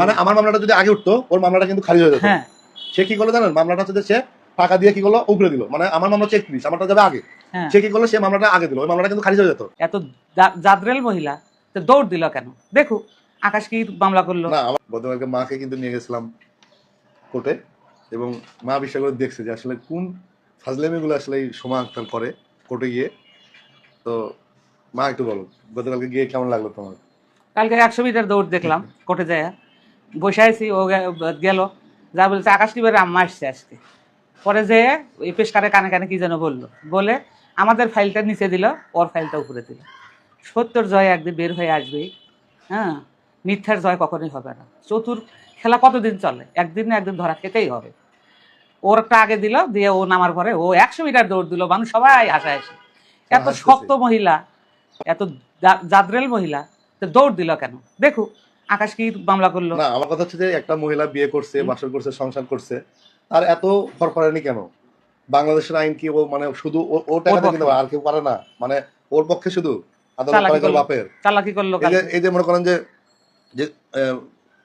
মানে আমার মামলাটা যদি আগে উঠতো ওর মামলাটা কিন্তু খারিজ হয়ে যেত। হ্যাঁ। সে কি করল জানেন? মামলাটা হচ্ছে সে টাকা দিয়ে কি করল? উপরে দিল। মানে আমার মামলা হচ্ছে একত্রিশ আমারটা যাবে আগে। হ্যাঁ। সে কি করল? সে মামলাটা আগে দিল। ওই মামলাটা কিন্তু খারিজ হয়ে যেত। এত জাদরেল মহিলা তো দৌড় দিল কেন? দেখো আকাশ কি মামলা করল? না গতকালকে মাকে কিন্তু নিয়ে গেছিলাম কোর্টে এবং মা বিশ্বাস করে দেখছে যে আসলে কোন ফাজলেমিগুলো আসলে এই সময় আক্তার করে কোর্টে গিয়ে। তো মা একটু বলো গতকালকে গিয়ে কেমন লাগল তোমার? কালকে একশো মিটার দৌড় দেখলাম কোর্টে যায় বসে আছি ও গেল। যা বলছে আকাশ টিপের আম্মা আসছে আজকে। পরে যে এই পেশকারে কানে কানে কি যেন বলল। বলে আমাদের ফাইলটা নিচে দিল ওর ফাইলটা উপরে দিল। সত্যর জয় একদিন বের হয়ে আসবেই। হ্যাঁ মিথ্যার জয় কখনোই হবে না। চতুর খেলা কতদিন চলে? একদিন না একদিন ধরা খেতেই হবে। ওর একটা আগে দিল দিয়ে ও নামার পরে ও একশো মিটার দৌড় দিল মানুষ সবাই আশা আসে এত শক্ত মহিলা এত জাদরেল মহিলা তো দৌড় দিল কেন? দেখো আকাশ কি মামলা করল? না আমার কথা হচ্ছে যে একটা মহিলা বিয়ে করছে বাসর করছে সংসার করছে আর এত ফরফরানি কেন? বাংলাদেশের আইন কি ও মানে শুধু ও- টাকা দিয়ে কিনতে আর কেউ পারে না। মানে ওর পক্ষে শুধু। বাপের। চালাকি করল এই যে মনে করেন যে যে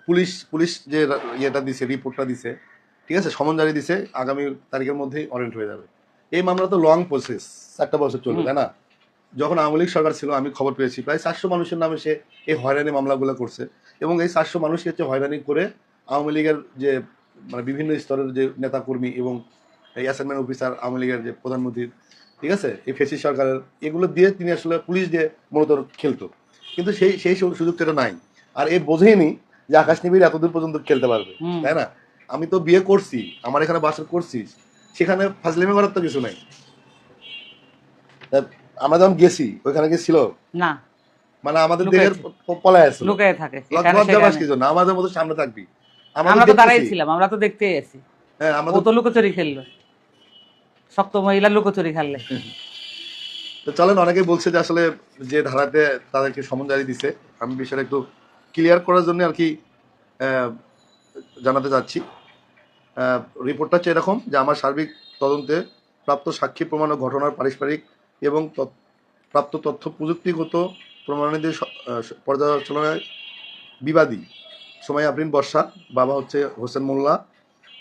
পুলিশ পুলিশ যে ইয়েটা দিছে রিপোর্টটা দিছে ঠিক আছে সমন জারি দিছে আগামী তারিখের মধ্যেই অরেন্ট হয়ে যাবে। এই মামলা তো লং প্রসেস চারটা বছর চলবে তাই না? যখন আওয়ামী লীগ সরকার ছিল আমি খবর পেয়েছি প্রায় চারশো মানুষের নামে সে এই হয়রানি মামলাগুলো করছে এবং এই চারশো মানুষকে হচ্ছে হয়রানি করে আওয়ামী লীগের যে মানে বিভিন্ন স্তরের যে নেতাকর্মী এবং এই অ্যাসাইনমেন্ট অফিসার আওয়ামী লীগের যে প্রধানমন্ত্রী ঠিক আছে? এই ফেসি সরকারের এগুলো দিয়ে তিনি আসলে পুলিশ দিয়ে মূলত খেলতো। কিন্তু সেই সেই সুযোগটা এটা নাই। আর এ বোঝেনি যে আকাশ নিবিড় এতদূর পর্যন্ত খেলতে পারবে তাই না? আমি তো বিয়ে করছি আমার এখানে বাসা করছি সেখানে ফাজলিমি করার তো কিছু নাই। আমরা যখন গেছি ওইখানে কি ছিল? না। মানে আমাদের দেহের পলায় আছে লুকিয়ে থাকে। লজ্জাবাস সেখানে। কিছু না আমাদের মতো সামনে থাকবি। আমরা তো দাঁড়াই ছিলাম আমরা তো দেখতে আছি। হ্যাঁ আমরা তো লুকোচুরি খেললো। শক্ত মহিলা লুকোচুরি খেললে। তো চলেন অনেকেই বলছে যে আসলে যে ধারাতে তাদেরকে সমন জারি দিছে আমি বিষয়টা একটু ক্লিয়ার করার জন্য আর কি জানাতে চাচ্ছি। রিপোর্টটা হচ্ছে এরকম যে আমার সার্বিক তদন্তে প্রাপ্ত সাক্ষী প্রমাণ ও ঘটনার পারস্পরিক এবং প্রাপ্ত তথ্য প্রযুক্তিগত প্রমাণাদি স- আহ, পর্যালোচনায় বিবাদী। সময় আফরিন বর্ষা বাবা হচ্ছে হোসেন মোল্লা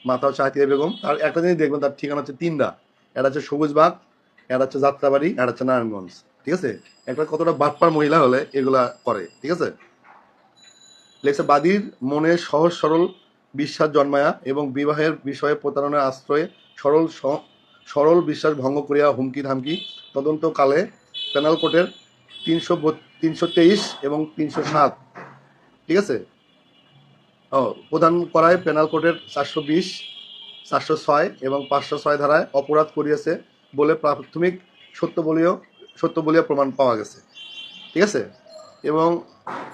মাতা হচ্ছে আতিয়া বেগম। তার একটা জিনিস দেখবেন তার ঠিকানা হচ্ছে তিনটা এটা হচ্ছে সবুজবাগ এটা হচ্ছে যাত্রাবাড়ি এটা হচ্ছে নারায়ণগঞ্জ। ঠিক আছে? একটা কতটা বাটপার মহিলা হলে এগুলা করে ঠিক আছে? লেখছে বাদীর মনে সহজ সরল বিশ্বাস জন্মায়া এবং বিবাহের বিষয়ে প্রতারণার আশ্রয়ে সরল সরল বিশ্বাস ভঙ্গ করিয়া হুমকি ধামকি তদন্তকালে পেনাল কোর্টের তিনশো তিনশো তেইশ এবং তিনশো সাত। ঠিক আছে? ও, প্রদান করায় পেনাল কোর্টের চারশো বিশ, চারশো ছয় এবং পাঁচশো ছয় ধারায় অপরাধ করিয়াছে বলে প্রাথমিক সত্য বলিও সত্য বলিয়া প্রমাণ পাওয়া গেছে। ঠিক আছে? এবং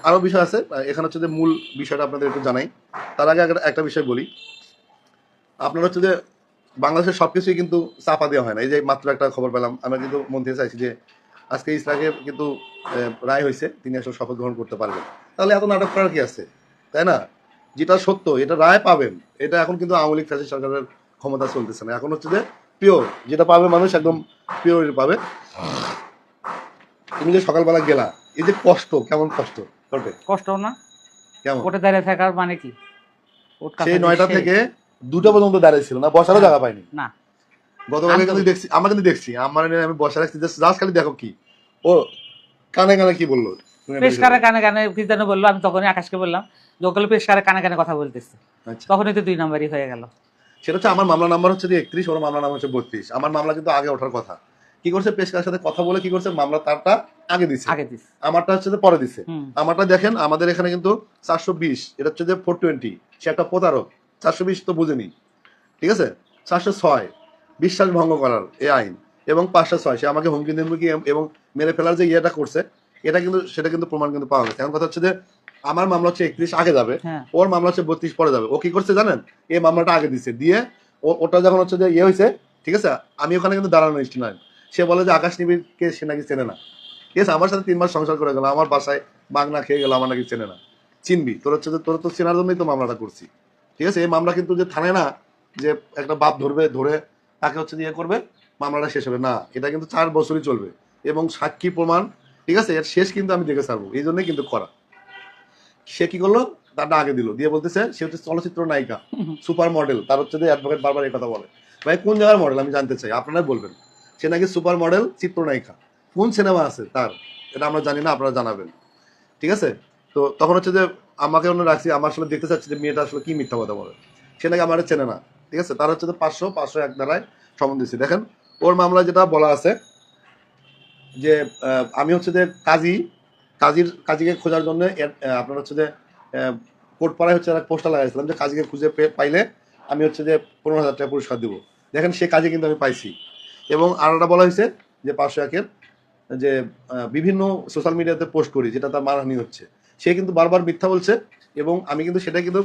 আরও বিষয় আছে, এখানে হচ্ছে যে মূল বিষয়টা আপনাদের একটু জানাই। তার আগে একটা বিষয় বলি। আপনারা হচ্ছে যে বাংলাদেশের সব কিছুই কিন্তু চাপা দেওয়া হয় না। এই যে মাত্র একটা খবর পেলাম আমরা কিন্তু মন থেকে চাইছি যে আজকে ইসরাকে কিন্তু রায় হয়েছে তিনি আসলে শপথ গ্রহণ করতে পারবেন। তাহলে এত নাটক করার কি আছে? তাই না? যেটা সত্য এটা রায় পাবেন। এটা এখন কিন্তু আওয়ামী লীগ ফ্যাসিস্ট সরকারের ক্ষমতা চলতেছে না। এখন হচ্ছে যে পিওর যেটা পাবে মানুষ একদম পিওর পাবে। তুমি যে সকালবেলা গেলা এই যে কষ্ট কেমন কষ্ট? কষ্ট না? কেমন? কোর্টে দাঁড়িয়ে থাকার মানে কি? সেই নয়টা থেকে দুটো পর্যন্ত দাঁড়িয়ে ছিল না বসারও জায়গা পাইনি। না। গতকালকে কিন্তু দেখছি আমরা কিন্তু দেখছি আমার আমি বসা রাখছি জাস্ট খালি দেখো কি। ও কানে কানে কি বলল? পেশকারে কানে কানে কি যেন বলল আমি তখনই আকাশকে বললাম যে ওগুলো পেশকারে কানে কানে কথা বলতেছে আচ্ছা। তখনই তো দুই নাম্বারই হয়ে গেল। সেটা হচ্ছে আমার মামলা নাম্বার হচ্ছে একত্রিশ ওর মামলা নাম্বার হচ্ছে বত্রিশ। আমার মামলা কিন্তু আগে ওঠার কথা। কি করছে? পেশকার সাথে কথা বলে কি করছে? মামলা তারটা আগে দিছে। আগে দিস আমারটা হচ্ছে যে পরে দিছে। আমারটা দেখেন আমাদের এখানে কিন্তু চারশো বিশ এটা হচ্ছে যে ফোর টোয়েন্টি সে একটা প্রতারক। চারশো বিশ তো বুঝেনি। ঠিক আছে? চারশো ছয় বিশ্বাস ভঙ্গ করার এ আইন। এবং পাঁচশো ছয় সে আমাকে হুমকি ধুমকি এবং মেরে ফেলার যে ইয়েটা করছে এটা কিন্তু সেটা কিন্তু প্রমাণ কিন্তু পাওয়া গেছে। এখন কথা হচ্ছে যে আমার মামলা হচ্ছে একত্রিশ আগে যাবে হ্যাঁ। ওর মামলা হচ্ছে বত্রিশ পরে যাবে। ও কি করছে জানেন? এই মামলাটা আগে দিছে। দিয়ে ওটা যখন হচ্ছে যে ইয়ে হয়েছে ঠিক আছে? আমি ওখানে কিন্তু দাঁড়ানো ইষ্ট নয়। সে বলে যে আকাশ নিবিড়কে সে নাকি চেনে না। ঠিক আছে? আমার সাথে তিন মাস সংসার করে গেল। আমার বাসায় বাগনা খেয়ে গেল আমার নাকি চেনে না। চিনবি? তোর হচ্ছে যে তোর তো চেনার জন্যই তো মামলাটা করছি। ঠিক আছে? এই মামলা কিন্তু যে থানে না যে একটা বাপ ধরবে ধরে তাকে হচ্ছে ইয়ে করবে মামলাটা শেষ হবে। না এটা কিন্তু চার বছরই চলবে এবং সাক্ষী প্রমাণ ঠিক আছে? এর শেষ কিন্তু আমি দেখে ছাড়বো এই জন্যই কিন্তু করা। সে কি করল? তারটা আগে দিল দিয়ে বলতেছে সে হচ্ছে চলচ্চিত্র নায়িকা সুপার মডেল তার হচ্ছে যে অ্যাডভোকেট বারবার এই কথা বলে। ভাই কোন জায়গার মডেল? আমি জানতে চাই আপনারাই বলবেন। সে নাকি সুপার মডেল চিত্রনায়িকা কোন সিনেমা আছে তার? এটা আমরা জানি না আপনারা জানাবেন। ঠিক আছে? তো তখন হচ্ছে যে আমাকে অন্য রাখছি, আমার আসলে দেখতে চাচ্ছি যে মেয়েটা আসলে কি মিথ্যা কথা বলে। সে নাকি আমার চেনে না, ঠিক আছে? তার হচ্ছে যে পাঁচশো পাঁচশো এক দ্বারায় সমন দিচ্ছি দেখেন, ওর মামলায় যেটা বলা আছে যে আমি হচ্ছে যে কাজী, কাজীর, কাজীকে খোঁজার জন্য আপনার হচ্ছে যে কোর্টপাড়ায় হচ্ছে একটা পোস্টার লাগাইছিলাম যে কাজীকে খুঁজে পাইলে আমি হচ্ছে যে পনেরো হাজার টাকা পুরস্কার দেবো। দেখেন, সে কাজে কিন্তু আমি পাইছি। এবং আর একটা বলা হয়েছে যে পাঁচশো একের যে বিভিন্ন সোশ্যাল মিডিয়াতে পোস্ট করি যেটা তার মানহানি হচ্ছে। সে কিন্তু বারবার মিথ্যা বলছে এবং আমি কিন্তু সেটা কিন্তু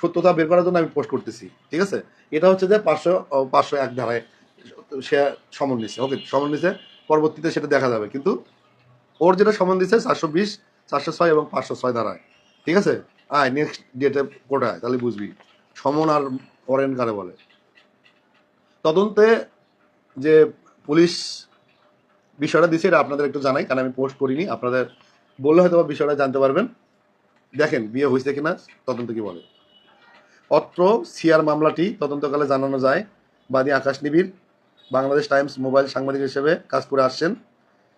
সত্যতা বের করার জন্য আমি পোস্ট করতেছি, ঠিক আছে? এটা হচ্ছে যে পাঁচশো পাঁচশো এক ধারায় সে সমন নিছে। ওকে সমন নিছে, পরবর্তীতে সেটা দেখা যাবে। কিন্তু ওর যেটা সমন দিছে চারশো বিশ, চারশো ছয় এবং পাঁচশো ছয় ধারায়, ঠিক আছে? আয় নেক্সট ডেটে কোটায় তাহলে বুঝবি। সমন আর অরেন কারে বলে? তদন্তে যে পুলিশ বিষয়টা দিছে, এটা আপনাদের একটু জানাই, কারণ আমি পোস্ট করিনি। আপনাদের বললে হয়তো বিষয়টা জানতে পারবেন। দেখেন, বিয়ে হয়েছে কিনা, তদন্ত কি বলে? অত্র সিআর মামলাটি তদন্তকালে জানানো যায়, বাদী আকাশ নিবিড়, বাংলাদেশ টাইমস মোবাইল সাংবাদিক হিসেবে কাজ করে আসছেন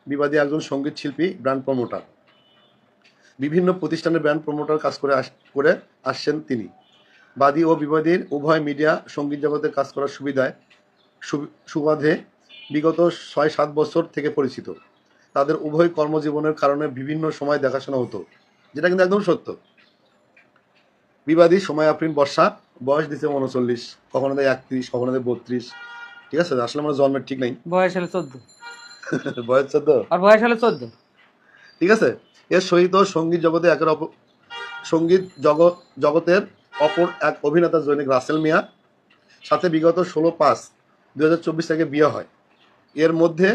বিবাদী একজন সংগীত শিল্পী, ব্র্যান্ড প্রমোটার। বিভিন্ন প্রতিষ্ঠানের ব্র্যান্ড প্রমোটার কাজ করে আস- করে আসছেন তিনি। বাদী ও বিবাদীর উভয় মিডিয়া সংগীত জগতে কাজ করার সুবিধায় সু- সুবাদে বিগত ছয় সাত বছর থেকে পরিচিত। তাদের উভয় কর্মজীবনের কারণে বিভিন্ন সময় দেখাশোনা হতো যেটা কিন্তু একদম সত্য। বিবাদী সময় আফরিন বর্ষা বয়স দিচ্ছে উনচল্লিশ কখনো দেয় একত্রিশ কখনো দেয় বত্রিশ ঠিক আছে? আসলে আমার জন্মের ঠিক নেই। বয়স হলো চোদ্দ। বয়স চোদ্দ? আর বয়স হলো চোদ্দ। ঠিক আছে? এর সহিত সংগীত জগতে একের অপর সংগীত জগৎ জগতের অপর এক অভিনেতা জৈনিক রাসেল মিয়া সাথে বিগত ষোলো পাঁচ দু হাজার চব্বিশ থেকে বিয়ে হয়। এর মধ্যে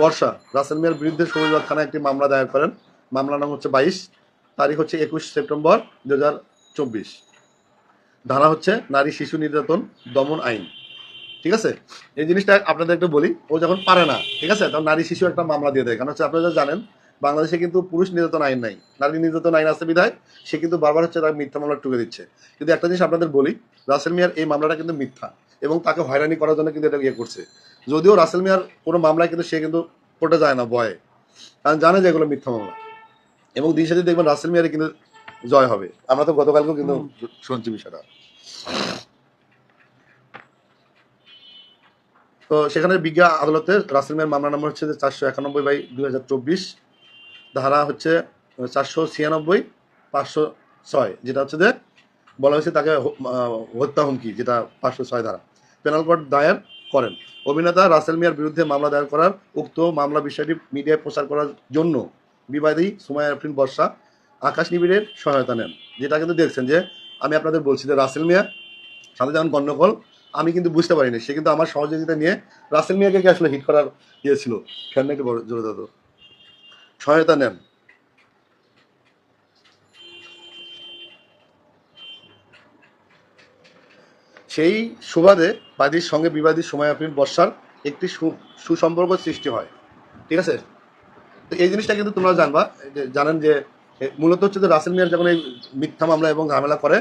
বর্ষা, রাসেল মিয়ার বিরুদ্ধে সবুজবাগ থানায় একটি মামলা দায়ের করেন। মামলা নাম হচ্ছে বাইশ, তারিখ হচ্ছে একুশ সেপ্টেম্বর দু ধারা হচ্ছে নারী শিশু নির্যাতন দমন আইন। ঠিক আছে? এই জিনিসটা আপনাদের একটু বলি, ও যখন পারে না, ঠিক আছে? তখন নারী শিশু একটা মামলা দিয়ে দেয়। কারণ হচ্ছে আপনারা জানেন, বাংলাদেশে কিন্তু পুরুষ নির্যাতন আইন নাই। নারী নির্যাতন আইন আছে বিধায়, সে কিন্তু বারবার হচ্ছে তার মিথ্যা মামলা টুকে দিচ্ছে। কিন্তু একটা জিনিস আপনাদের বলি, রাসেল মিয়ার এই মামলাটা কিন্তু মিথ্যা এবং তাকে হয়রানি করার জন্য কিন্তু এটা ইয়ে করছে। যদিও রাসেল মিয়ার কোনো মামলায় কিন্তু সে কিন্তু কোর্টে যায় না ভয়ে। কারণ জানে যে এগুলো মিথ্যা মামলা। এবং দিন সাথে দেখবেন রাসেল মিয়ারে কিন্তু জয় হবে। আমরা তো গতকালকেও কিন্তু শুনছি বিষয়টা। তো সেখানে বিজ্ঞা আদালতে রাসেল মিয়ার মামলা নম্বর হচ্ছে চারশো একানব্বই বাই দুই হাজার চব্বিশ। ধারা হচ্ছে চারশো ছিয়ানব্বই, পাঁচশো ছয়, যেটা হচ্ছে যে বলা হয়েছে তাকে হত্যা হুমকি, যেটা পাঁচশো ছয় ধারা। পেনাল কোর্ট দায়ের করেন। অভিনেতা রাসেল মিয়ার বিরুদ্ধে মামলা দায়ের করার উক্ত মামলা বিষয়টি মিডিয়ায় প্রচার করার জন্য বিবাদী সুমায় আফরিন বর্ষা আকাশ নিবিড়ের সহায়তা নেন। যেটা কিন্তু দেখছেন যে, আমি আপনাদের বলছি যে রাসেল মিয়া সাথে যেমন গণ্ডগোল, আমি কিন্তু বুঝতে পারিনি। সে কিন্তু আমার সহযোগিতা নিয়ে রাসেল মিয়াকে আসলে হিট করার ইয়ে ছিল? ফ্যান একটু জোরে সহায়তা নেন। সেই সুবাদে বাদীর সঙ্গে বিবাদী সময় আফরিন বর্ষার একটি সুসম্পর্ক সৃষ্টি হয়। ঠিক আছে? তো এই জিনিসটা কিন্তু তোমরা জানবা জানেন যে মূলত হচ্ছে যে রাসেল মিয়ার যখন এই মিথ্যা মামলা এবং ঝামেলা করে,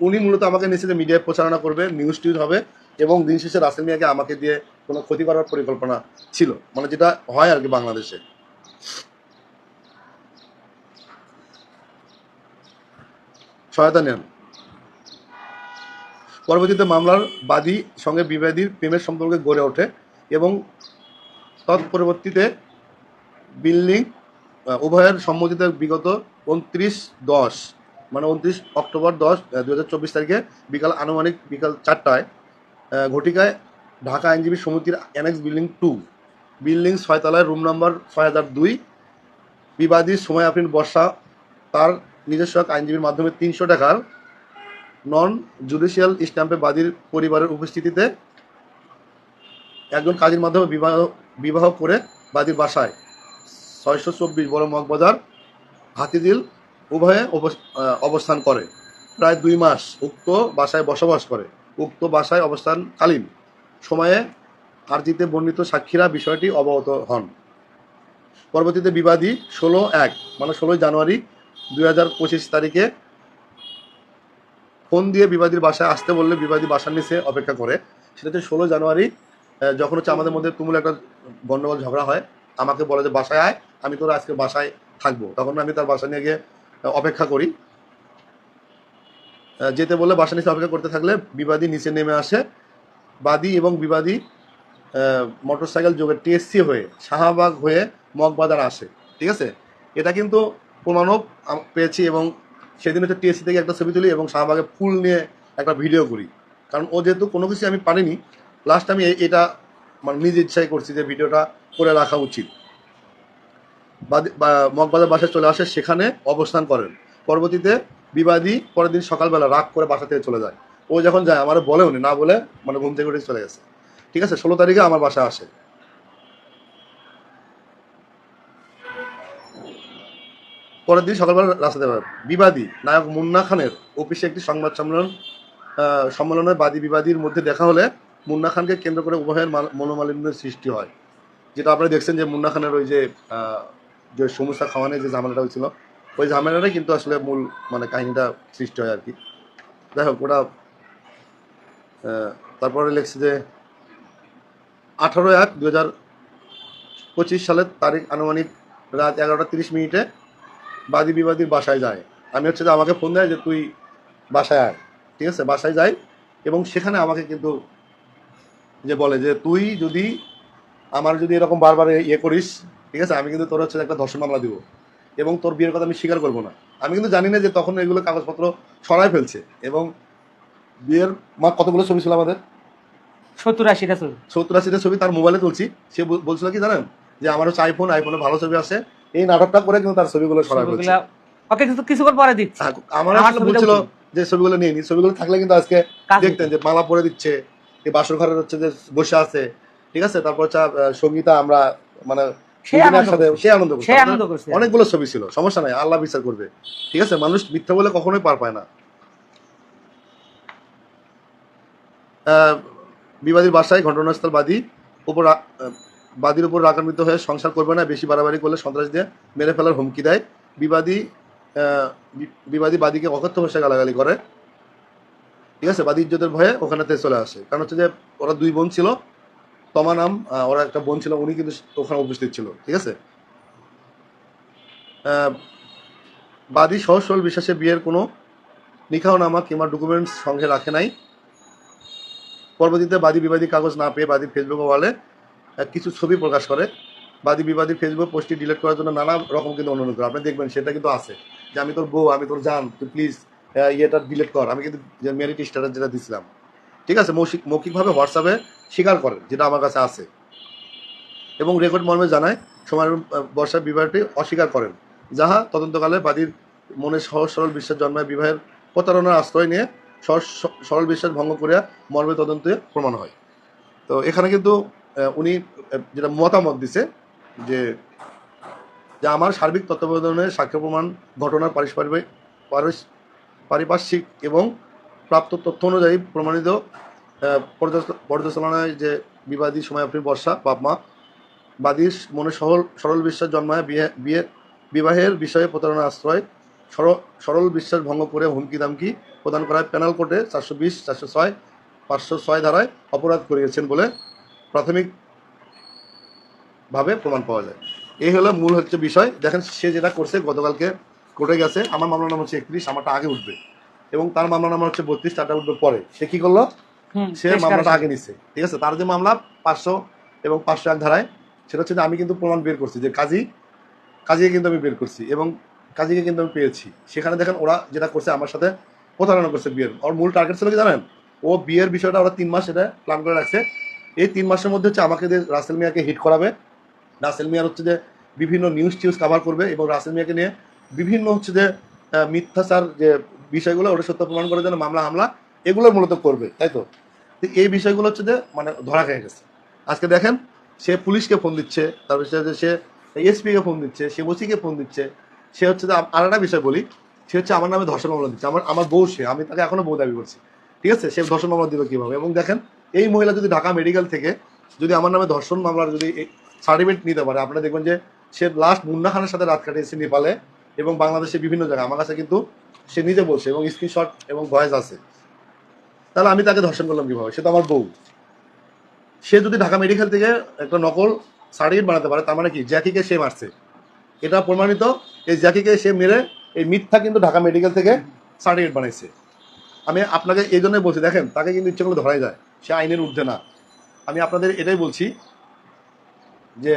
উনি মূলত আমাকে নিচে যে মিডিয়ায় প্রচারণা করবে নিউজ টিউজ হবে এবং দিন শেষে রাসেল মিয়াকে আমাকে দিয়ে কোনো ক্ষতি করার পরিকল্পনা ছিল। মানে যেটা হয় আর কি বাংলাদেশে। সহায়তা নেন। পরবর্তীতে মামলার বাদী সঙ্গে বিবাদীর প্রেমের সম্পর্কে গড়ে ওঠে এবং তৎপরবর্তীতে বিল্ডিং উভয়ের সম্মতিতে বিগত উনত্রিশ দশ মানে উনত্রিশ অক্টোবর দশ দু তারিখে বিকাল আনুমানিক বিকাল চারটায় ঘটিকায় ঢাকা আইনজীবী সমিতির অ্যানেক্স বিল্ডিং টু, বিল্ডিং ছয়তলায় রুম নম্বর ছয় হাজার দুই, বিবাদী সময় আফরিন বর্ষা, তার নিজস্ব এক আইনজীবীর মাধ্যমে তিনশো টাকার নন জুডিশিয়াল স্ট্যাম্পে বাদীর পরিবারের উপস্থিতিতে একজন কাজীর মাধ্যমে বিবাহ বিবাহ করে বাদীর বাসায়। ছয়শো চব্বিশ বড় মগবাজার হাতিদিল উভয়ে অবস- অবস্থান করে। প্রায় দুই মাস উক্ত বাসায় বসবাস করে। উক্ত বাসায় অবস্থানকালীন সময়ে আর্জিতে বর্ণিত সাক্ষীরা বিষয়টি অবগত হন। পরবর্তীতে বিবাদী ষোলো এক মানে ষোলোই জানুয়ারি দুই হাজার পঁচিশ তারিখে ফোন দিয়ে বিবাদীর বাসায় আসতে বললে বিবাদী বাসার নিচে অপেক্ষা করে। সেটা হচ্ছে ষোলো জানুয়ারি যখন হচ্ছে আমাদের মধ্যে তুমুল একটা গন্ডগোল, ঝগড়া হয়, আমাকে বলে যে, বাসায় আয়, আমি তোর আজকে বাসায় থাকব। তখন আমি তার বাসা নিয়ে গিয়ে অপেক্ষা করি। যেতে বললে বাসা নিচে অপেক্ষা করতে থাকলে বিবাদী নিচে নেমে আসে। বাদী এবং বিবাদী মোটর সাইকেল যোগে টিএসসি হয়ে, শাহবাগ হয়ে মগবাজার আসে। ঠিক আছে? এটা কিন্তু প্রমাণও পেয়েছি এবং সেদিন হচ্ছে টিএসসি থেকে একটা ছবি তুলি এবং শাহবাগে ফুল নিয়ে একটা ভিডিও করি। কারণ ও যেহেতু কোনো কিছু আমি পারিনি লাস্ট আমি এটা মানে নিজ ইচ্ছাই করছি যে ভিডিওটা করে রাখা উচিত। মগবাজার বাসায় চলে আসে, সেখানে অবস্থান করেন। পরবর্তীতে বিবাদী পরের দিন সকালবেলা রাগ করে বাসা থেকে চলে যায়। ও যখন যায়, আমার বলেও না বলে মানে ঘুম থেকে উঠে চলে গেছে। ঠিক আছে, ষোলো তারিখে আমার বাসা আসে। পরের দিন সকালবেলা রাস্তাতে। বিবাদী নায়ক মুন্না খানের অফিসে একটি সংবাদ সম্মেলন সম্মেলনে বাদী বিবাদীর মধ্যে দেখা হলে মুন্না খানকে কেন্দ্র করে উভয়ের মাল- মনোমালিন্যের সৃষ্টি হয় যেটা আপনারা দেখছেন যে মুন্না খানের ওই যে যে সমস্যা খাওয়ানোর যে ঝামেলাটা হয়েছিল, ওই ঝামেলাটাই কিন্তু আসলে মূল মানে কাহিনীটা সৃষ্টি হয় আর কি যাই হোক, ওটা তারপরে লিখছে যে আঠারো এক দু হাজার পঁচিশ সালের তারিখ আনুমানিক রাত এগারোটা তিরিশ মিনিটে বাদী বিবাদীর বাসায় যায়। আমি হচ্ছে যে আমাকে ফোন দেয় যে তুই বাসায় আয়। ঠিক আছে? বাসায় যাই এবং সেখানে আমাকে কিন্তু যে বলে যে তুই যদি আমার যদি এরকম বারবার ইয়ে করিস ঠিক আছে? আমি কিন্তু তোর হচ্ছে একটা ধর্ষণ মামলা দিব এবং তোর বিয়ের কথা আমি স্বীকার করব না। আমি কিন্তু জানি না যে তখন এগুলো কাগজপত্র সরাই ফেলছে এবং বিয়ের মা কতগুলো ছবি ছিল আমাদের? সত্তর আশিটা ছবি। সত্তর আশিটা ছবি তার মোবাইলে তুলছি। সে বল- বলছিল কি জানেন? যে আমার হচ্ছে আইফোন আইফোনে ভালো ছবি আছে। এই নাটকটা করে কিন্তু তার ছবিগুলো সরাই ফেলছে। ওকে কিন্তু কিছুক্ষণ পরে দিচ্ছি। আমার আসলে বলছিল যে ছবিগুলো নিয়ে নি। ছবিগুলো থাকলে কিন্তু আজকে দেখতেন যে মালা পরে দিচ্ছে এই বাসর ঘরের হচ্ছে যে বসে আছে ঠিক আছে? তারপর হচ্ছে সঙ্গীতা আমরা মানে সে আনন্দ করছে। অনেকগুলো ছবি ছিল সমস্যা নাই আল্লাহ বিচার করবে। ঠিক আছে? মানুষ মিথ্যা বলে কখনোই পার পায় না। আহ, বিবাদীর বাসায় ঘটনাস্থল বাদী উপর বাদীর উপর রাগান্বিত হয়ে সংসার করবে না, বেশি বাড়াবাড়ি করলে সন্ত্রাস দিয়ে মেরে ফেলার হুমকি দেয়। বিবাদী বিবাদী বাদীকে অকথ্য ভাষায় গালাগালি করে। ঠিক আছে? বাদী ইজ্জতের ভয়ে ওখানেতে চলে আসে। কারণ হচ্ছে যে, ওরা দুই বোন ছিল। তমা নাম ওরা একটা বোন ছিল, উনি কিন্তু ওখানে উপস্থিত ছিল। ঠিক আছে? বাদী সহজ সরল বিশ্বাসে বিয়ের কোনো নিখাহনামা কিংবা ডকুমেন্টস সঙ্গে রাখে নাই। পরবর্তীতে বাদী বিবাদী কাগজ না পেয়ে বাদী ফেসবুকে বলে কিছু ছবি প্রকাশ করে। বাদী বিবাদী ফেসবুক পোস্টটি ডিলিট করার জন্য নানা রকম কিন্তু অনুরোধ করে। আপনি দেখবেন, সেটা কিন্তু আছে যে আমি তোর বউ, আমি তোর জান, তুই প্লিজ ইয়েটা ডিলিট কর। আমি কিন্তু মেরিট স্ট্যাটাস যেটা দিছিলাম। ঠিক আছে? মৌখিক মৌখিকভাবে হোয়াটসঅ্যাপে স্বীকার করেন, যেটা আমার কাছে আছে। এবং রেকর্ড মর্মে জানায়, সময়ের বর্ষার বিবাহটি অস্বীকার করেন। যাহা তদন্তকালে বাদীর মনে সহজ সরল বিশ্বাস জন্মায় বিবাহের প্রতারণার আশ্রয় নিয়ে সরল বিশ্বাস ভঙ্গ করিয়া মর্মে তদন্তে প্রমাণ হয়। তো এখানে কিন্তু উনি যেটা মতামত দিছে, যে আমার সার্বিক তত্ত্বাবধানের সাক্ষ্য প্রমাণ ঘটনার পারিপার্শ্বিক পারিপার্শ্বিক এবং প্রাপ্ত তথ্য অনুযায়ী প্রমাণিত পর্যালোচনায় যে বিবাদী সময়প্রী বর্ষা বাপ মা বাদীর মনে সহল, সরল বিশ্বাস জন্মায় বিয়ে বিবাহের বিষয়ে প্রতারণা আশ্রয়, সর- সরল বিশ্বাস ভঙ্গ করে হুমকি দামকি প্রদান করায় প্যানাল কোর্টে চারশো বিশ, চারশো ছয়, পাঁচশো ছয় ধারায় অপরাধ করিয়েছেন বলে প্রাথমিক ভাবে প্রমাণ পাওয়া যায়। এই হলো মূল হচ্ছে বিষয়। দেখেন সে যেটা করছে গতকালকে কোর্টে গেছে আমার মামলা নাম হচ্ছে একত্রিশ আমারটা আগে উঠবে। এবং তার মামলা নাম হচ্ছে বত্রিশ তারটা উঠবে পরে। সে কি করল? সে মামলাটা আগে নিচ্ছে ঠিক আছে? তার যে মামলা পাঁচশো এবং পাঁচশো এক ধারায় সেটা হচ্ছে আমি কিন্তু প্রমাণ বের করছি যে কাজী কাজীকে কিন্তু আমি বের করছি এবং কাজীকে কিন্তু আমি পেয়েছি। সেখানে দেখেন ওরা যেটা করছে আমার সাথে প্রতারণা করছে বিয়ের। ওর মূল টার্গেট ছিল কি জানেন? ও বিয়ের বিষয়টা ওরা তিন মাস এটা প্ল্যান করে রাখছে। এই তিন মাসের মধ্যে হচ্ছে আমাকে রাসেল মিয়াকে হিট করাবে। রাসেল মিয়ার হচ্ছে যে বিভিন্ন নিউজ টিউজ কাভার করবে এবং রাসেল মিয়াকে নিয়ে বিভিন্ন হচ্ছে যে মিথ্যাচার যে বিষয়গুলো, ওটা সত্য প্রমাণ করার জন্য মামলা হামলা এগুলো মূলত করবে, তাই তো? এই বিষয়গুলো হচ্ছে যে মানে ধরা খেয়ে গেছে। আজকে দেখেন, সে পুলিশকে ফোন দিচ্ছে, তারপর সে এসপিকে ফোন দিচ্ছে, সে ওসিকে ফোন দিচ্ছে, সে হচ্ছে যে, আর একটা বিষয় বলি, সে হচ্ছে আমার নামে ধর্ষণ মামলা দিচ্ছে, আমার আমার বউ সে, আমি তাকে এখনও বউ দাবি করছি, ঠিক আছে? সে ধর্ষণ মামলা দিল কীভাবে? এবং দেখেন এই মহিলা যদি ঢাকা মেডিকেল থেকে যদি আমার নামে ধর্ষণ মামলার যদি সার্টিফিকেট নিতে পারে, আপনারা দেখবেন যে সে লাস্ট মুন্না খানের সাথে রাত কাটিয়েছে নেপালে এবং বাংলাদেশের বিভিন্ন জায়গায়। আমার কাছে কিন্তু সে নিজে বলছে এবং স্ক্রিনশট এবং ভয়েস আছে। তাহলে আমি তাকে ধর্ষণ করলাম কীভাবে? সে তো আমার বউ। সে যদি ঢাকা মেডিকেল থেকে একটা নকল সার্টিফিকেট বানাতে পারে, তার মানে কি? জ্যাকিকে সে মারছে। এটা প্রমাণিত, এই জ্যাকিকে সে মেরে এই মিথ্যা কিন্তু ঢাকা মেডিকেল থেকে সার্টিফিকেট বানাইছে। আমি আপনাকে এই জন্যই বলছি, দেখেন, তাকে কিন্তু ইচ্ছে করে ধরাই যায়। সে আইনের ঊর্ধ্বে না। আমি আপনাদের এটাই বলছি যে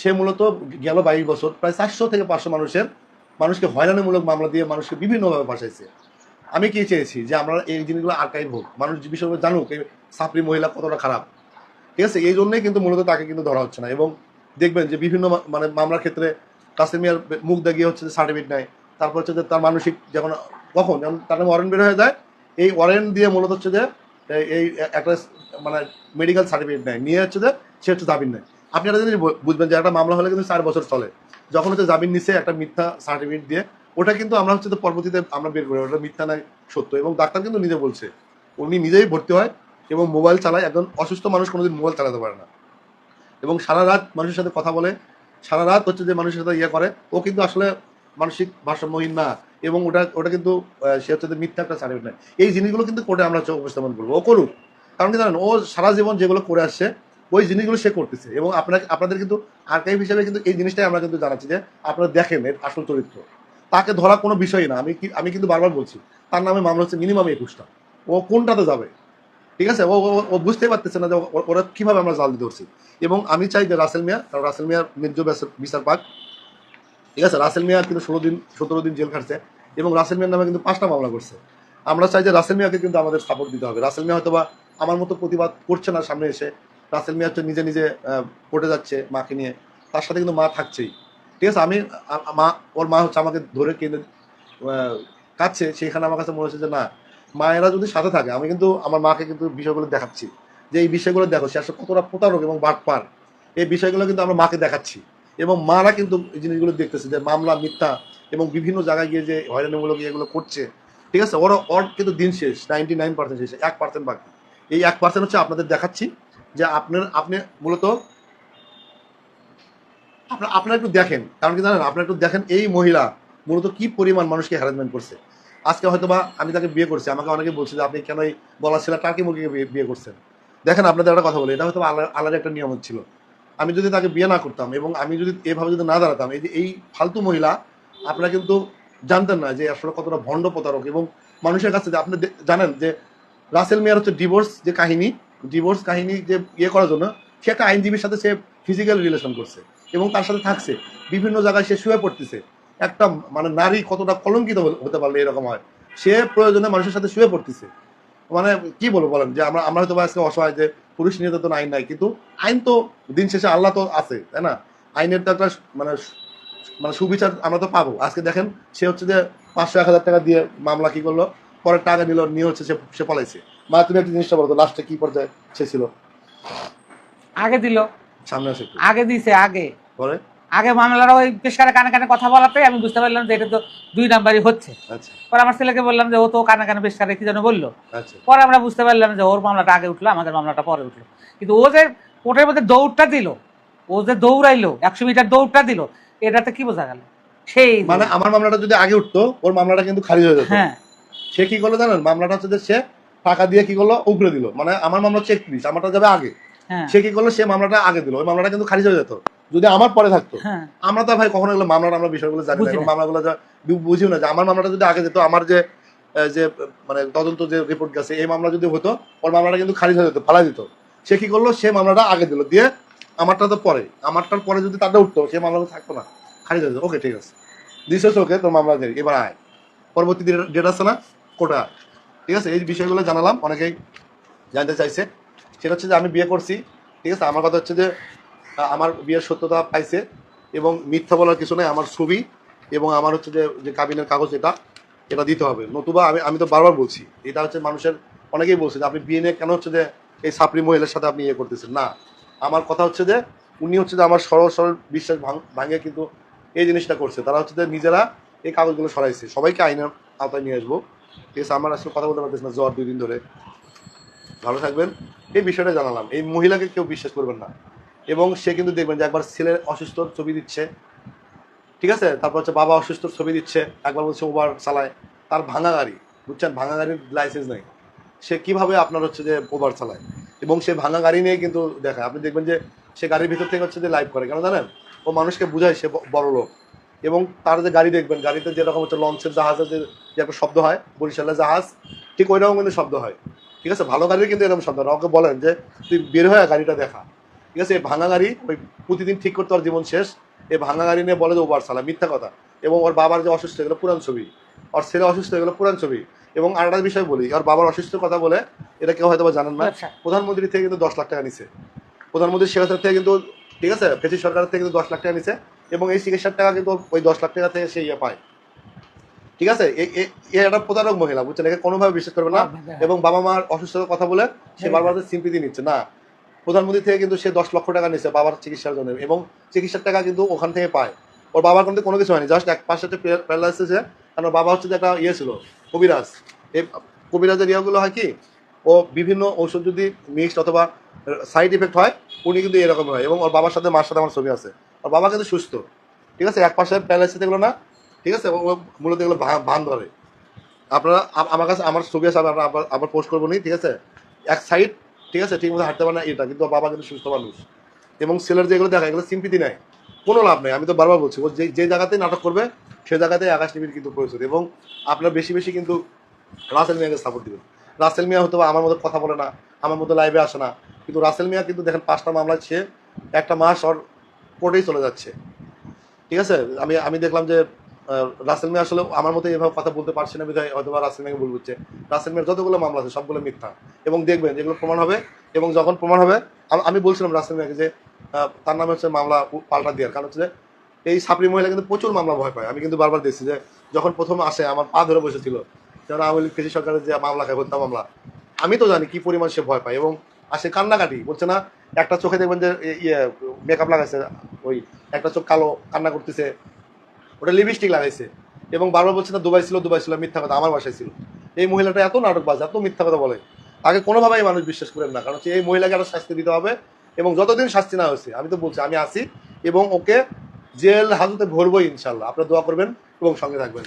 সে মূলত গেল বাইশ বছর, প্রায় চারশো থেকে পাঁচশো মানুষের, মানুষকে হয়রানিমূলক মামলা দিয়ে মানুষকে বিভিন্নভাবে ফাঁসাইছে। আমি কি চেয়েছি যে আমরা এই জিনিসগুলো আর্কাইভ হোক, মানুষ বিষয়গুলো জানুক, এই সাপড়ি মহিলা কতটা খারাপ। ঠিক আছে? এই জন্যই কিন্তু মূলত তাকে কিন্তু ধরা হচ্ছে না এবং দেখবেন যে বিভিন্ন মানে মামলার ক্ষেত্রে কাসিম মিয়ার মুখ দেখিয়ে হচ্ছে যে সার্টিফিকেট নেয় তারপর হচ্ছে যে তার মানসিক যখন কখন? যখন তার ওয়ারেন্ট বের হয়ে যায়, এই ওয়ারেন্ট দিয়ে মূলত হচ্ছে যে এই- একটা মানে মেডিকেল সার্টিফিকেট নেয়। নিয়ে হচ্ছে যে সে হচ্ছে জামিন নেয়। আপনি একটা জিনিস বুঝবেন যে একটা মামলা হলে কিন্তু চার বছর চলে। যখন হচ্ছে জামিন নিছে, একটা মিথ্যা সার্টিফিকেট দিয়ে, ওটা কিন্তু আমরা হচ্ছে যে পরবর্তীতে আমরা বের করি। ওটা মিথ্যা নয়, সত্য। এবং ডাক্তার কিন্তু নিজে বলছে, উনি নিজেই ভর্তি হয় এবং মোবাইল চালায়। একজন অসুস্থ মানুষ কোনোদিন মোবাইল চালাতে পারে না। এবং সারা রাত মানুষের সাথে কথা বলে, সারা রাত হচ্ছে যে মানুষের সাথে ইয়ে করে, ও কিন্তু আসলে মানসিক ভারসাম্যহীন না। এবং ওটা ওটা কিন্তু সে হচ্ছে মিথ্যা একটা সার্টিফিকেট নেয়। এই জিনিসগুলো কিন্তু কোর্টে আমরা উপস্থাপন করব। ও করুক। কারণ কি জানেন, ও সারা জীবন যেগুলো করে আসছে, ওই জিনিসগুলো সে করতেছে। এবং আপনাকে, আপনাদের কিন্তু আর্কাইভ হিসাবে কিন্তু এই জিনিসটাই আমরা কিন্তু জানাচ্ছি যে আপনারা দেখেন এর আসল চরিত্র। তাকে ধরা কোনো বিষয় না। আমি কি, আমি কিন্তু বারবার বলছি, তার নামে মামলা হচ্ছে মিনিমাম একুশটা। ও কোনটাতে যাবে? ঠিক আছে? ও, ও- বুঝতেই পারতেছে না যে ওরা কীভাবে আমরা জাল দিতে পারছি এবং আমি চাই যে রাসেল মিয়া, কারণ রাসেল ন্যায্য বিচার- বিচার পাক। ঠিক আছে রাসেল মিয়া কিন্তু ষোলো দিন সতেরো দিন জেল খাটছে এবং রাসেল মিয়ার নামে কিন্তু পাঁচটা মামলা করছে। আমরা চাই যে রাসেল মিয়াকে কিন্তু আমাদের সাপোর্ট দিতে হবে। রাসেল মিয়া হয়তো বা আমার মতো প্রতিবাদ করছে না সামনে এসে। রাসেল মিয়া হচ্ছে নিজে নিজে কোর্টে যাচ্ছে মাকে নিয়ে। তার সাথে কিন্তু মা থাকছেই। ঠিক আছে আমি মা ওর মা হচ্ছে আমাকে ধরে কেঁদে আহ, কাঁদছে। সেখানে আমার কাছে মনে হচ্ছে যে না মায়েরা যদি সাথে থাকে আমি কিন্তু আমার মাকে কিন্তু বিষয়গুলো দেখাচ্ছি। যে এই বিষয়গুলো দেখো সে আসলে কতটা প্রতারক এবং বাটপার। এই বিষয়গুলো কিন্তু আমরা মাকে দেখাচ্ছি। এবং মারা কিন্তু এই জিনিসগুলো দেখতেছে যে মামলা, মিথ্যা এবং বিভিন্ন জায়গায় গিয়ে যে হয়রানিমূলক এগুলো করছে। ঠিক আছে? ওর ওর কিন্তু দিন শেষ নাইনটি নাইন পার্সেন্ট শেষ, এক পার্সেন্ট বাকি। এই এক পার্সেন্ট হচ্ছে আপনাদের দেখাচ্ছি যে আপনার, আপনি মূলত আপনার, আপনারা একটু দেখেন, কারণ কি জানেন, আপনারা একটু দেখেন এই মহিলা মূলত কি পরিমাণ মানুষকে হ্যারাসমেন্ট করছে। আজকে হয়তো বা আমি তাকে বিয়ে করছি, আমাকে অনেকে বলছে যে আপনি কেন এই বলা ছিল টার্কি মুরগিকে বিয়ে- করছেন? দেখেন, আপনাদের একটা কথা বলি, এটা হয়তো আল্লাহর একটা নিয়ম ছিল। আমি যদি তাকে বিয়ে না করতাম এবং আমি যদি এভাবে যদি না দাঁড়াতাম, এই যে এই ফালতু মহিলা, আপনারা কিন্তু জানতেন না যে আসলে কতটা ভণ্ড প্রতারক এবং মানুষের কাছে যে আপনি জানেন যে রাসেল মিয়ার হচ্ছে ডিভোর্স যে কাহিনী ডিভোর্স কাহিনী যে ইয়ে করার জন্য সে একটা আইনজীবীর সাথে সে ফিজিক্যাল রিলেশন করছে এবং তার সাথে থাকছে। বিভিন্ন জায়গায় সে শুয়ে পড়তেছে। একটা মানে নারী কতটা কলঙ্কিত হতে পারলে এরকম হয়, সে প্রয়োজনে মানুষের সাথে শুয়ে পড়তেছে। মানে কি বলব বলেন যে আমরা আমরা হয়তো আজকে অসহায় যে পুরুষ নির্যাতন আইন নাই কিন্তু আইন তো দিন শেষে আল্লাহ তো আছে তাই না? আইনের তো একটা মানে মানে সুবিচার আমরা তো পাবো। আজকে দেখেন সে হচ্ছে যে পাঁচশো এক হাজার টাকা দিয়ে মামলা কি করল? পরে টাকা নিল নিয়ে হচ্ছে সে সে পলাইছে। মা তুমি একটা জিনিসটা বলতো লাস্টে কি পর্যায়ে সে ছিল? আগে দিল। সামনে আসে আগে দিছে আগে। পরে? আগে মামলার ওই পেশকারে কানে কানে কথা বলাতে আমি বুঝতে পারলাম যে এটা তো দুই নাম্বারই হচ্ছে। আচ্ছা। পরে আমার ছেলেকে বললাম যে ও তো কানে কানে পেশকারে কি যেন বলল। আচ্ছা। পরে আমরা বুঝতে পারলাম যে ওর মামলাটা আগে উঠল আমাদের মামলাটা পরে উঠল। কিন্তু ও যে কোর্টের মধ্যে দৌড়টা দিল ও যে দৌড়াইলো একশো মিটার দৌড়টা দিল এটাতে কি বোঝা গেল? সেই মানে আমার মামলাটা যদি আগে উঠতো ওর মামলাটা কিন্তু খারিজ হয়ে যেত। হ্যাঁ। সে কি করল জানেন? মামলাটা হচ্ছে যে সে টাকা দিয়ে কি করল? উগড়ে দিল। মানে আমার মামলা হচ্ছে একত্রিশ আমারটা যাবে আগে। হ্যাঁ। সে কি করল? সে মামলাটা আগে দিল। ওই মামলাটা কিন্তু খারিজ হয়ে যেত। যদি আমার পরে থাকতো হ্যাঁ। আমরা তো ভাই কখনো এগুলো মামলার আমরা বিষয়গুলো জানি না। মামলাগুলো বুঝিও না যে আমার মামলাটা যদি আগে যেত আমার যে যে মানে তদন্ত যে রিপোর্ট গেছে এই মামলা যদি হতো ওর মামলাটা কিন্তু খারিজ হয়ে যেত ফালাই দিত। সে কি করল? সে মামলাটা আগে দিল। দিয়ে আমারটা তো পরে আমারটার পরে যদি তারটা উঠতো সে মামলাটা থাকতো না খারিজ হয়ে যেত। ওকে ঠিক আছে। দিস ওকে তোর মামলা এবার আয়। পরবর্তী ডেট আছে না? কোটা ঠিক আছে এই বিষয়গুলো জানালাম। অনেকেই জানতে চাইছে। সেটা হচ্ছে যে আমি বিয়ে করছি ঠিক আছে? আমার কথা হচ্ছে যে আমার বিয়ের সত্যতা পাইছে এবং মিথ্যা বলার কিছু নেই, আমার ছবি এবং আমার হচ্ছে যে যে কাবিনের কাগজ এটা এটা দিতে হবে। নতুবা আমি আমি তো বারবার বলছি, এটা হচ্ছে মানুষের, অনেকেই বলছে যে আপনি বিয়ে নিয়ে কেন হচ্ছে যে এই সাপড়ি মহিলার সাথে আপনি ইয়ে করতেছেন? না, আমার কথা হচ্ছে যে, উনি হচ্ছে যে আমার সরল সরল বিশ্বাস ভাঙ- কিন্তু এই জিনিসটা করছে। তারা হচ্ছে যে নিজেরা এই কাগজগুলো সরাইছে। সবাইকে আইনের আওতায় নিয়ে আসব। ঠিক আছে, আমার আসলে কথা বলতে পারতেছি না, জ্বর দুই দিন ধরে। ভালো থাকবেন। এই বিষয়টা জানালাম। এই মহিলাকে কেউ বিশ্বাস করবেন না। এবং সে কিন্তু দেখবেন যে একবার ছেলের অসুস্থ ছবি দিচ্ছে। ঠিক আছে? তারপর হচ্ছে বাবা অসুস্থ ছবি দিচ্ছে, একবার বলছে ওবার চালায়। তার ভাঙা গাড়ি, বুঝছেন? ভাঙা গাড়ির লাইসেন্স নেই। সে কীভাবে আপনার হচ্ছে যে ওভার চালায়? এবং সে ভাঙা গাড়ি নিয়ে কিন্তু দেখায়। আপনি দেখবেন যে সে গাড়ির ভিতর থেকে হচ্ছে যে লাইভ করে। কেন জানেন? ও মানুষকে বুঝায় সে বড় লোক। এবং তার যে গাড়ি দেখবেন, গাড়িতে যেরকম হচ্ছে লঞ্চের জাহাজের যে একটা শব্দ হয় বরিশালের জাহাজ, ঠিক ওই রকম কিন্তু শব্দ হয়। ঠিক আছে? ভালো গাড়ির কিন্তু এরকম শব্দ হয়। ওকে বলেন যে, তুই বের হয়ে গাড়িটা দেখা। ঠিক আছে এই ভাঙা গাড়ি ওই প্রতিদিন ঠিক করতে ওর জীবন শেষ। এই ভাঙা গাড়ি নিয়ে বলে যে ওবার সালা মিথ্যা কথা। এবং ওর বাবার যে অসুস্থ এগুলো পুরান ছবি। ওর ছেলে অসুস্থ এগুলো পুরান ছবি। এবং আরেকটা বিষয় বলি ওর বাবার অসুস্থ কথা বলে এটা কেউ হয়তো জানেন না। প্রধানমন্ত্রী থেকে কিন্তু দশ লাখ টাকা নিছে। প্রধানমন্ত্রী শেখ হাসিনা থেকে কিন্তু ঠিক আছে ফেসি সরকারের থেকে কিন্তু দশ লাখ টাকা নিছে। এবং এই চিকিৎসার টাকা কিন্তু ওই দশ লাখ টাকা থেকে সে ইয়ে পায়। ঠিক আছে এ- একটা প্রতারক মহিলা বুঝছেন? একে কোনোভাবে বিশ্বাস করবে না। এবং বাবা মার অসুস্থতার কথা বলে সে বারবার সিম্পিতি নিচ্ছে। না প্রধানমন্ত্রী থেকে কিন্তু সে দশ লক্ষ টাকা নিচ্ছে বাবার চিকিৎসার জন্য এবং চিকিৎসার টাকা কিন্তু ওখান থেকে পায়। ওর বাবার কিন্তু কোনো কিছু হয়নি জাস্ট এক পাশে একটা প্যারালাইসিস কারণ বাবা হচ্ছে একটা ইয়ে ছিল, কবিরাজ। এই কবিরাজের ইয়েগুলো হয় কি, ও বিভিন্ন ঔষধ যদি মিক্সড অথবা সাইড ইফেক্ট হয়, উনি কিন্তু এরকম হয় এবং ওর বাবার সাথে মার সাথে আমার ছবি আছে। ওর বাবা কিন্তু সুস্থ, ঠিক আছে? এক পাশে প্যারালাইসিস এগুলো না, ঠিক আছে? ও মূলত এগুলো ভান ধরে আপনারা আমার কাছে আমার ছবি আছে আবার আবার পোস্ট করব নি, ঠিক আছে? এক সাইড ঠিক আছে, ঠিক মতো হাঁটতে পারে না, এটা কিন্তু বাবা কিন্তু সুস্থ মানুষ। এবং ছেলের যেগুলো দেখা, এগুলো সিম্পিতি নেয়। কোনো লাভ নেই, আমি তো বারবার বলছি, ও যে যে জায়গাতেই নাটক করবে, সে জায়গাতেই আকাশ টিভির কিন্তু প্রয়োজন। এবং আপনার বেশি বেশি কিন্তু রাসেল মিয়াকে সাপোর্ট দিবেন। রাসেল মিয়া হয়তো আমার মতো কথা বলে না, আমার মতো লাইভে আসে না। কিন্তু রাসেল মিয়া কিন্তু দেখেন, পাঁচটা মামলা সে একটা মাস ওর কোর্টেই চলে যাচ্ছে। ঠিক আছে, আমি আমি দেখলাম যে রাসেল মিয়া আসলে আমার মতো এভাবে কথা বলতে পারছে না, বিধায় হয়তো বা রাসেল মিয়াকে ভুল বুঝছে। রাসেল মিয়ার যতগুলো মামলা আছে, সবগুলো মিথ্যা। এবং দেখবেন, যেগুলো প্রমাণ হবে, এবং যখন প্রমাণ হবে, আমি বলছিলাম রাসেল মিয়াকে যে তার নামে হচ্ছে মামলা পাল্টা দেওয়ার। কারণ হচ্ছে এই সাপড়ি মহিলা কিন্তু প্রচুর মামলা ভয় পায়। আমি কিন্তু বারবার দেখছি যে, যখন প্রথম আসে, আমার পা ধরে বসেছিল, যেন আওয়ামী লীগ কৃষি সরকারের যে মামলা খায়, হত্যা মামলা, আমি তো জানি কি পরিমাণ সে ভয় পায়। এবং আসে কান্নাকাটি, বলছে না, একটা চোখে দেখবেন যে ইয়ে মেকআপ লাগাইছে, ওই, একটা চোখ কালো, কান্না করতেছে ওটা লিপস্টিক লাগাইছে। এবং বারবার বলছে না, দুবাই ছিল দুবাই ছিল, মিথ্যা কথা আমার বাসায় ছিল। এই মহিলাটা এত নাটকবাজ, এত মিথ্যা কথা বলে। আগে কোনোভাবেই মানুষ বিশ্বাস করেন না, কারণ এই মহিলাকে একটা শাস্তি দিতে হবে এবং যতদিন শাস্তি না হয়েছে, আমি তো বলছি, আমি আসি এবং ওকে জেল, হাজতে ভরবো ইনশাল্লাহ। আপনারা দোয়া করবেন এবং সঙ্গে থাকবেন।